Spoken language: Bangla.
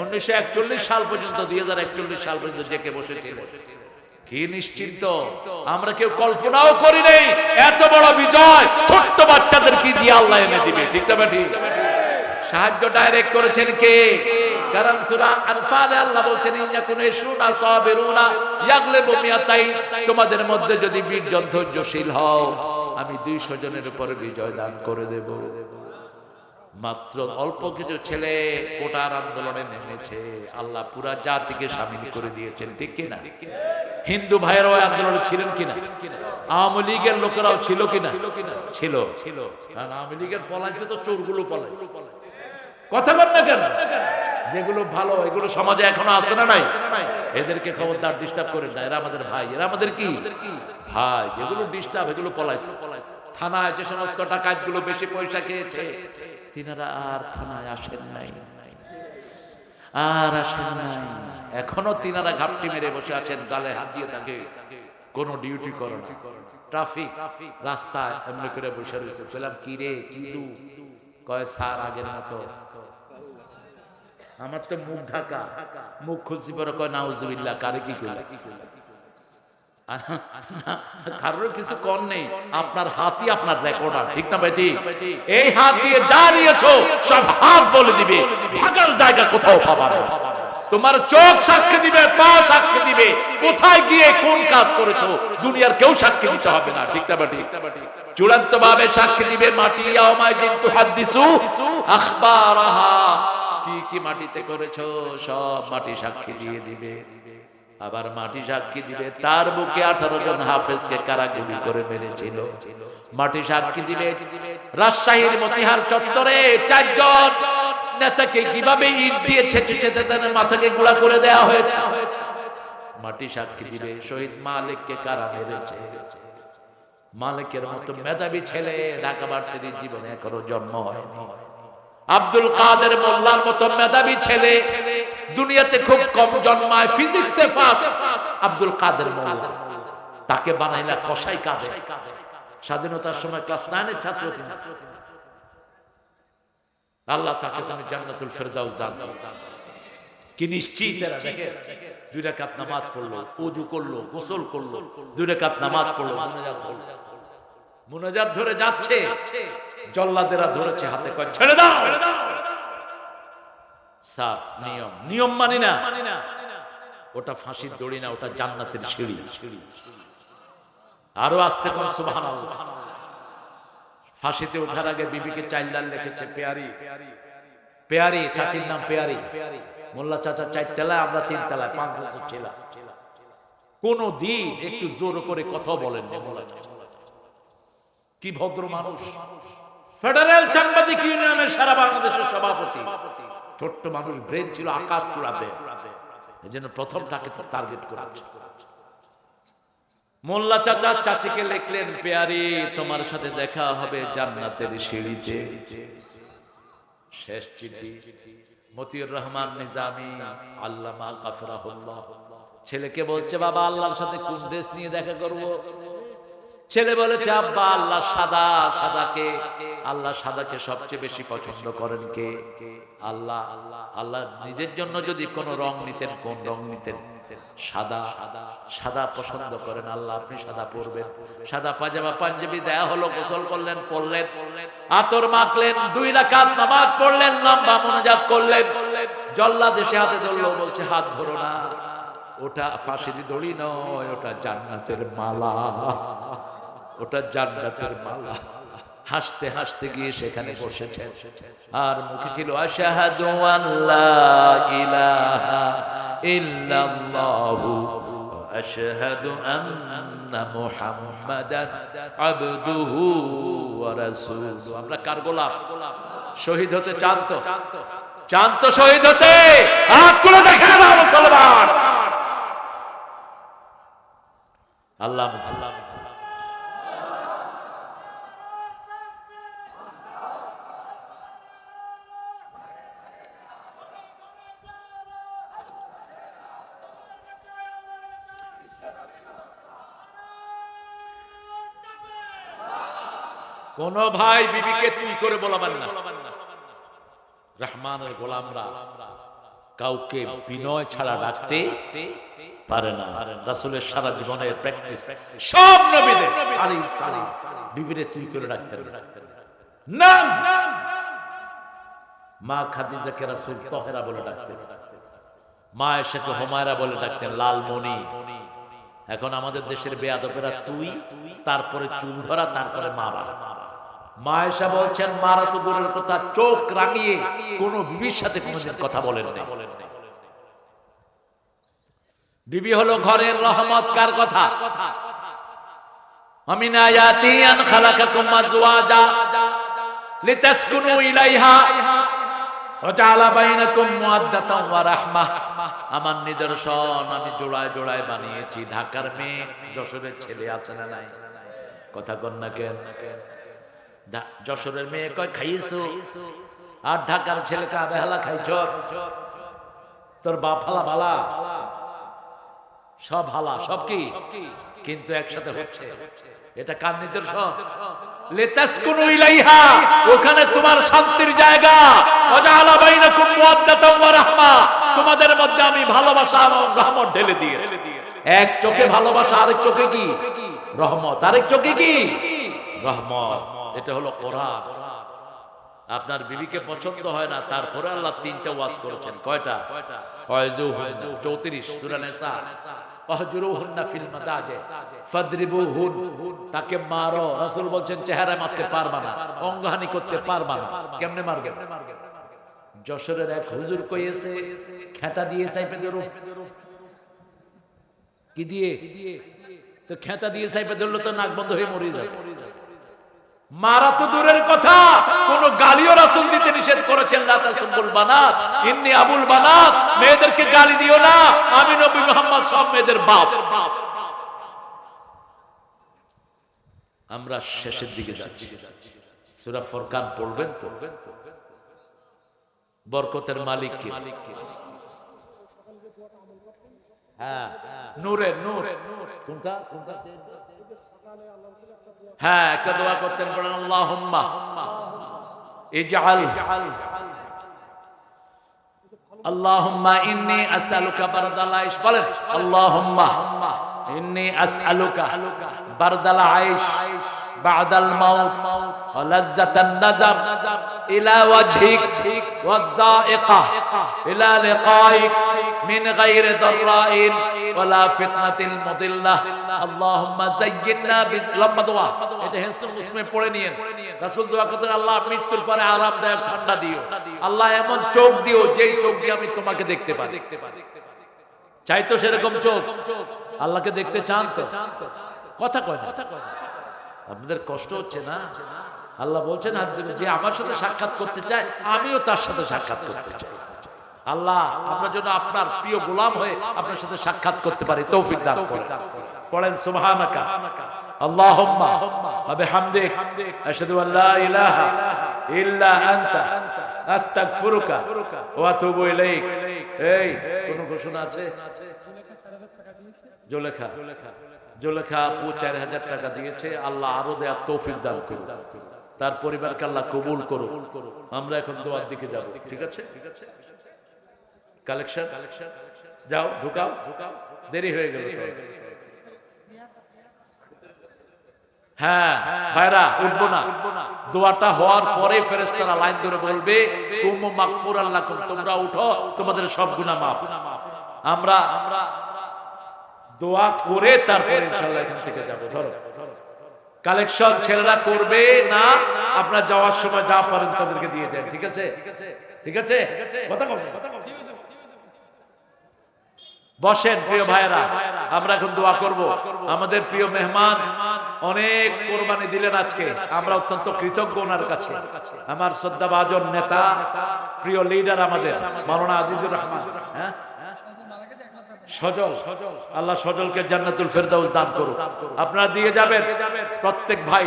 উনিশশো একচল্লিশ সাল পর্যন্ত, দুই হাজার একচল্লিশ সাল পর্যন্ত জেকে বসেছিল। কি নিশ্চিন্ত? আমরা কেউ কল্পনাও করি এত বড় বিজয়, ছোট্ট বাচ্চাদের কি দিয়ে আল্লাহ এনে দিবে সাহায্য ডাইরেক্ট করেছেন কে? কারণ আনফালে আল্লাহ বলছেন তোমাদের মধ্যে যদি বীরজন ধৈর্যশীল হও, আমি 200 জনের উপরে বিজয় দান করে দেব। মাত্র অল্প কিছু ছেলে কোটার আন্দোলনে নেমেছে। আল্লাহ পুরা জাতিকে সামিল করে দিয়েছেন, ঠিক কিনা? হিন্দু ভাইয়েরাও আন্দোলনে ছিলেন কিনা? আওয়ামী লীগের লোকেরাও ছিল কিনা? ছিল। ছিল কারণ আওয়ামী লীগের পলাইছে তো চোরগুলো পলাইছে। কথা বল না কেন? যেগুলো ভালো, এগুলো সমাজে এখনও আছে না নাই? এদেরকে খবরদার ডিস্টার্ব করে না এরা আমাদের ভাই, এরা আমাদের কি? ভাই, যেগুলো ডিস্টার্ব এগুলো পলাইছে পলাইছে। থানায় যে সমস্ত ডাকাতগুলো বেশি পয়সা খেয়েছে, তিনারা আর থানায় আসেন নাই। আর আসেন নাই। এখনও তিনারা ঘাপটি মেরে বসে আছেন, গালে হাত দিয়ে থাকে কোনো ডিউটি করে ট্রাফিক, রাস্তায় এমনি করে বসে রয়েছে। বললাম, কি রে, কি দু? কয়, স্যার, আগের মতো। আমার তো মুখ ঢাকা, মুখ খুলছি পরে কয়, নাউজুবিল্লাহ, কারে কি কইলা কারোর কিছু কর নেই, আপনার হাতই আপনার রেকর্ডার ঠিক না এই হাত দিয়ে যা নিয়েছো সব হাত বলে দিবে। জায়গা কোথাও পাবা না। তোমার চোখ সাক্ষী দিবে, পা সাক্ষী দিবে। কোথায় গিয়ে কোন কাজ করেছ, দুনিয়ার কেউ সাক্ষী দিতে হবে না, ঠিক না চূড়ান্ত ভাবে সাক্ষী দিবে মাটি ইয়াউমাই কিন্তু হাদিসু আখবারাহা। কি কি মাটিতে করেছ, সব মাটি সাক্ষী দিয়ে দিবে। আবার মাটি সাক্ষী দিবে তার বুকে আঠারো জন হাফেজকে কারা গুলি করে মেরেছিল। মাটি সাক্ষী দিবে রাজশাহীর মতিহার চত্বরে চারজন নেতাকে কীভাবে ইট দিয়ে ছেঁচে ছেঁচে তাদের মাথাকে গুলা করে দেওয়া হয়েছে? মাটি সাক্ষী দিবে শহীদ মালিককে কারা মেরেছে? মালিকের মতো মেধাবী ছেলে ঢাকা ভার্সিটির জীবনে এখনও জন্ম হয়নি। আব্দুল কাদের মোল্লার মতো মেধাবী ছেলে দুনিয়াতে খুব কম জন্মায় ফিজিক্সে ফার্স্ট আব্দুল কাদের মোল্লা। তাকে বানাইলা কসাই কাদের? স্বাধীনতার সময় ক্লাস নাইনের ছাত্র আল্লাহ তাকে তুমি জান্নাতুল ফেরদাউস দান। কি নিশ্চিত এরা দেখে? দুই রাকাত নামাজ পড়ল উজু করল, গোসল করল, দুই রাকাত নামাজ পড়ল মুনাজাত করল মুনাজাত ধরে যাচ্ছে। জল্লাদেরা ধরেছে হাতে কয় ছেড়ে দাও! স্যার নিয়ম। নিয়ম মানি না। ওটা ফাঁসির দড়ি না ওটা জান্নাতের সিঁড়ি। আরও আসতে কোন সুবহান ফাঁসিতে ওঠার আগে বিবিকে চাইল্লাল লিখেছে পেয়ারি। পেয়ারি। চাচির নাম পেয়ারি। মোল্লা চাচা চার তেলায় আমরা তিন তেলায় পাঁচ বছর ছিলাম। কোন দিন একটু জোর করে কথা বলেন মোল্লা চাচা। কি ভদ্র মানুষ। ফেডারেল সাংবাদিক ইউনিয়নের সারা বাংলাদেশের সভাপতি। ছোট্ট মানুষ, ব্রেন ছিল আকাশ চূড়াতে। এই জন্য প্রথম তাকে টার্গেট করেছে। মোল্লা চাচা চাচিকে লিখলেন, পেয়ারি, তোমার সাথে দেখা হবে জান্নাতের সিঁড়িতে। শেষ চিঠি। মতিউর রহমান নিজামি, আল্লামা কাফরাহুল্লাহ ছেলেকে বলছে, বাবা, আল্লাহর সাথে কোন ড্রেস নিয়ে দেখা করব? ছেলে বলেছে আব্বা আল্লাহ সাদা সাদাকে আল্লাহ সাদাকে সবচেয়ে বেশি পছন্দ করেন কে আল্লাহ আল্লাহ নিজের জন্য যদি কোনো রং নিতেন কোন রং নিতেন সাদা সাদা পছন্দ করেন আল্লাহ আপনি সাদা পরবেন। সাদা পাজামা পাঞ্জাবি দেয়া হলো গোসল করলেন পড়লেন। আতর মাখলেন দুই রাকাত নামাজ পড়লেন লম্বা মনোজাত করলেন। জল্লা দেশে হাতে ধরলো বলছে হাত ধরো না। ওটা ফাঁসির দড়ি নয় ওটা জান্নাতের মালা। ওটা জান্নাতের মালা। হাসতে হাসতে গিয়ে সেখানে বসেছেন। আর মুখে ছিল, আশাহাদু আল্লাহ ইলাহা ইল্লাল্লাহু আশহাদু আন্না মুহাম্মাদান আবদুহু ওয়া রাসূলুহু। আমরা কার গোলাম? শহীদ হতে চান তো? চান তো শহীদ হতে? হাত তুলে দেখে না মুসলমান। আল্লাহ আল্লাহ কোন ভাই বিবিকে তুই করে বলাবেন না। রহমানের গোলামরা কাউকে বিনয় ছাড়া ডাকতে পারে না। রাসূলের সারা জীবনের প্র্যাকটিস সব নবীদের। বিবিরে তুই করে ডাকতেন না। মা খাদিজাকে রাসূল তহেরা বলে ডাকতেন মা এসেকে হোমায়রা বলে ডাকতেন, লালমণি। এখন আমাদের দেশের বেয়াদবেরা তুই, তারপরে চুল ধরা, তারপরে মা মায়েশা বলছেন মারা তো কথা চোখ রাঙিয়ে কোন বিবির সাথে কোনদিন কথা বলেন বিবি হলো ঘরের রহমত, কার কথা? আমিনা ইয়াতিয়ান খালাকাকুম মাজওয়াজা লিতাসকুনু ইলাইহা আমার নিদর্শন, আমি জোড়ায় জোড়ায় বানিয়েছি। ঢাকার মেয়ে যশোরের ছেলে আছে না নাই? কথা কন্যা কেন? যশোরের মেয়ে কয়, খাইয়েছো? আর ঢাকার ছেলেকে আবেহালা খাইছ? তোর বাপ হালা ভালা সব হালা, সব কি? কিন্তু একসাথে হচ্ছে। এটা কার নিদর্শন? লিতাসকুনু ইলাইহা, ওখানে তোমার শান্তির জায়গা। ওয়াজআলা বাইনাকুম মুওয়াদ্দাতাম ওয়া রাহমা। তোমাদের মধ্যে আমি ভালোবাসা এবং রহমত ঢেলে দিয়েছি। এক চোখে ভালোবাসা, আরেক চোখে কি? রহমত, আরেক চোখে কি? রহমত এটা হলো কোরআন। আপনার বিবিকে পছন্দ হয় না তারপরে আল্লাহ তিনটা ওয়াজ করেছেন। কয়টা? চৌত্রিশ সূরা নিসা। ওয়াহজুরুহুন্না ফিল মাদাজে। ফাদরিবুহুন তাকে মারো। রাসূল বলছেন চেহারা মারতে পারবা না অঙ্গহানি করতে পারবা না। কেমনে মারবে যশোরের এক হুজুর কইয়েছে খেতা দিয়ে সাইপে ধরো কি দিয়ে? তো খেতা দিয়ে সাইপে ধরলে তো নাক বন্ধ হয়ে মরে যাবে। মারা তো দূরের কথা। কোন গালিও রাসূল দিতে নিষেধ করেছেন না তাসুবুল বানাত। ইন্নি আবুল বানাত। মেয়েদেরকে গালি দিও না। আমি নবী মুহাম্মদ, সব মেয়েদের বাপ। আমরা শেষের দিকে যাচ্ছি। সূরা ফুরকান পড়বেন তো? বরকতের মালিক কে? হ্যাঁ। নূরের নূর। কোনটা? কোনটা? হ্যাঁ একটা দোয়া করতেন পড়েন আল্লাহুম্মা, ইজআল, আল্লাহুম্মা ইন্নী আসআলুকা বারদাল আইশ বলেন, আল্লাহুম্মা ইন্নী আসআলুকা বারদাল আইশ بعد الموت ولذة النظر إلى وجهك والذائقة إلى لقائك من غير ضراء ولا فتنة مضلة اللهم زينا লম্বা দোয়া এটা হেসনুল মুসলিমে পড়ে নিয়েন রাসূল দোয়া করতেন আল্লাহ মৃত্যুর পরে আরামদায়ক ঠান্ডা দিও আল্লাহ এমন চোখ দিও যেই চোখ দিয়ে আমি তোমাকে দেখতে পারি চাই তো সেরকম চোখ আল্লাহকে দেখতে চান তো কথা কয় না আপনাদের কষ্ট হচ্ছে না? আল্লাহ বলছেন যে আমার সাথে সাক্ষাৎ করতে চায়, আমিও তার সাথে সাক্ষাৎ করতে চাই। আল্লাহ, আমরা যেন আপনার প্রিয় গোলাম হয়ে আপনার সাথে সাক্ষাৎ করতে পারি, তৌফিক করেন। পড়েন, সুবহানাকা। আল্লাহুম্মা ওয়া বিহামদিক, আশহাদু আল লা ইলাহা ইল্লা আনতা, আস্তাগফিরুকা ওয়া আতুবু ইলাইক। এই, কোন ঘোষণা আছে? জোলেখা জোলেখা আপু চার হাজার টাকা দিয়েছে, আল্লাহ আরও দেয়া তৌফিক দান তার পরিবারকে আল্লাহ কবুল করো আমরা এখন দোয়ার দিকে যাব, ঠিক আছে? ঠিক আছে কালেকশন? কালেকশন যাও, ঢুকাও। ঢুকাও দেরি হয়ে গেল তো। হ্যাঁ ভাইরা, উঠবো না। দোয়াটা হওয়ার পরে ফেরেশতারা লাইন ধরে বলবে, কুম মাগফুর আল্লাহ তোমরা উঠো, তোমাদের সব গুনাহ মাফ। আমরা আমরা দোয়া করে তারপরে এখান থেকে যাব, ধরো। কালেকশন ছেলেরা করবে না, আপনার যাওয়ার সময় যা পারেন তাদেরকে দিয়ে যান, ঠিক আছে? ঠিক আছে? কথা বসেন, প্রিয় ভাইরা আমরা এখন দোয়া করব। আমাদের প্রিয় মেহমান অনেক কোরবানি দিলেন আজকে। আমরা অত্যন্ত কৃতজ্ঞ ওনার কাছে। আমার শ্রদ্ধাভাজন নেতা, প্রিয় লিডার আমাদের, মাওলানা আজিজুর রহমান হ্যাঁ? সজল, আল্লাহ সজলকে জান্নাতুল ফেরদাউস দান করুন আপনারা দিয়ে যাবেন। প্রত্যেক ভাই